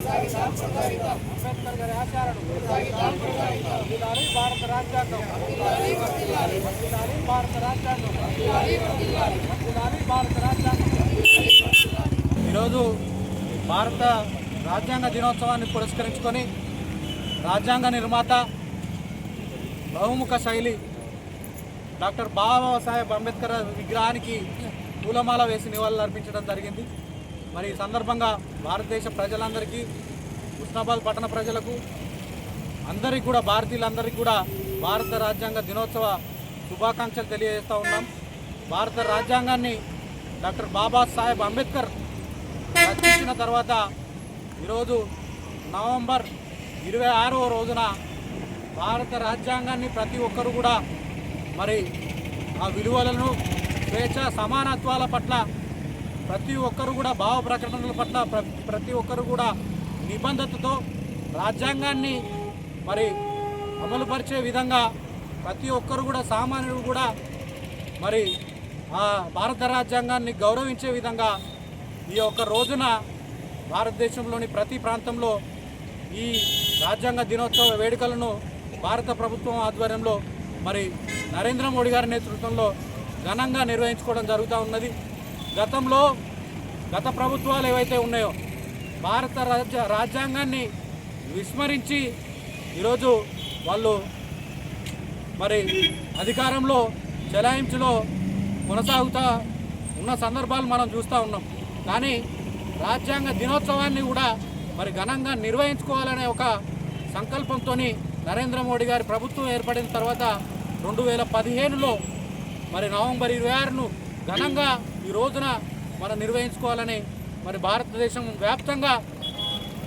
అంబేద్కర్ గారి ఆచారాలు భారత రాజ్యాంగం భారత రాజ్యాంగం ఉండాలి భారత రాజ్యాంగం ఈరోజు భారత రాజ్యాంగ దినోత్సవాన్ని పురస్కరించుకొని రాజ్యాంగ నిర్మాత బహుముఖ శైలి డాక్టర్ బాబాసాహెబ్ అంబేద్కర్ విగ్రహానికి పూలమాల వేసి నివాళులు అర్పించడం జరిగింది. మరి ఈ సందర్భంగా భారతదేశ ప్రజలందరికీ ఉస్నాబాద్ పట్టణ ప్రజలకు అందరికీ కూడా భారతీయులందరికీ కూడా భారత రాజ్యాంగ దినోత్సవ శుభాకాంక్షలు తెలియజేస్తూ ఉన్నాం. భారత రాజ్యాంగాన్ని డాక్టర్ బాబాసాహెబ్ అంబేద్కర్ రచించిన తర్వాత ఈరోజు నవంబర్ ఇరవై ఆరవ రోజున భారత రాజ్యాంగాన్ని ప్రతి ఒక్కరు కూడా మరి ఆ విలువలను స్వేచ్ఛ సమానత్వాల పట్ల ప్రతి ఒక్కరు కూడా భావ ప్రకటనల పట్ల ప్రతి ఒక్కరు కూడా నిబంధతతో రాజ్యాంగాన్ని మరి అమలుపరిచే విధంగా ప్రతి ఒక్కరు కూడా సామాన్యుడు కూడా మరి ఆ భారత రాజ్యాంగాన్ని గౌరవించే విధంగా ఈ యొక్క రోజున భారతదేశంలోని ప్రతి ప్రాంతంలో ఈ రాజ్యాంగ దినోత్సవ వేడుకలను భారత ప్రభుత్వం ఆధ్వర్యంలో మరి నరేంద్ర మోడీ గారి నేతృత్వంలో ఘనంగా నిర్వహించుకోవడం జరుగుతూ ఉన్నది. గతంలో గత ప్రభుత్వాలు ఏవైతే ఉన్నాయో భారత రాజ్య రాజ్యాంగాన్ని విస్మరించి ఈరోజు వాళ్ళు మరి అధికారంలో చెలాయింపులో కొనసాగుతూ ఉన్న సందర్భాలు మనం చూస్తూ ఉన్నాం. కానీ రాజ్యాంగ దినోత్సవాన్ని కూడా మరి ఘనంగా నిర్వహించుకోవాలనే ఒక సంకల్పంతో నరేంద్ర మోడీ గారి ప్రభుత్వం ఏర్పడిన తర్వాత రెండు వేల పదిహేనులో మరి నవంబర్ ఇరవై ఆరును ఘనంగా ఈ రోజున మనం నిర్వహించుకోవాలని మరి భారతదేశం వ్యాప్తంగా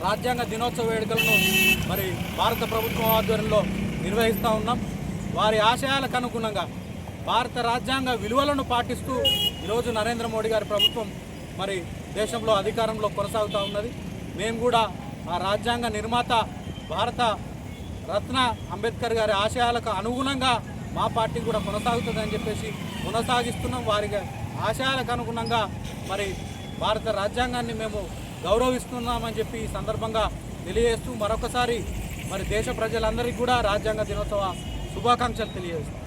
రాజ్యాంగ దినోత్సవ వేడుకలను మరి భారత ప్రభుత్వం ఆధ్వర్యంలో నిర్వహిస్తూ ఉన్నాం. వారి ఆశయాలకు అనుగుణంగా భారత రాజ్యాంగ విలువలను పాటిస్తూ ఈరోజు నరేంద్ర మోడీ గారి ప్రభుత్వం మరి దేశంలో అధికారంలో కొనసాగుతూ ఉన్నది. మేము కూడా ఆ రాజ్యాంగ నిర్మాత భారత రత్న అంబేద్కర్ గారి ఆశయాలకు అనుగుణంగా మా పార్టీ కూడా కొనసాగుతుందని చెప్పేసి కొనసాగిస్తున్నాం. వారి ఆశయాలకు అనుగుణంగా మరి భారత రాజ్యాంగాన్ని మేము గౌరవిస్తున్నామని చెప్పి ఈ సందర్భంగా తెలియజేస్తూ మరొకసారి మరి దేశ ప్రజలందరికీ కూడా రాజ్యాంగ దినోత్సవ శుభాకాంక్షలు తెలియజేస్తాం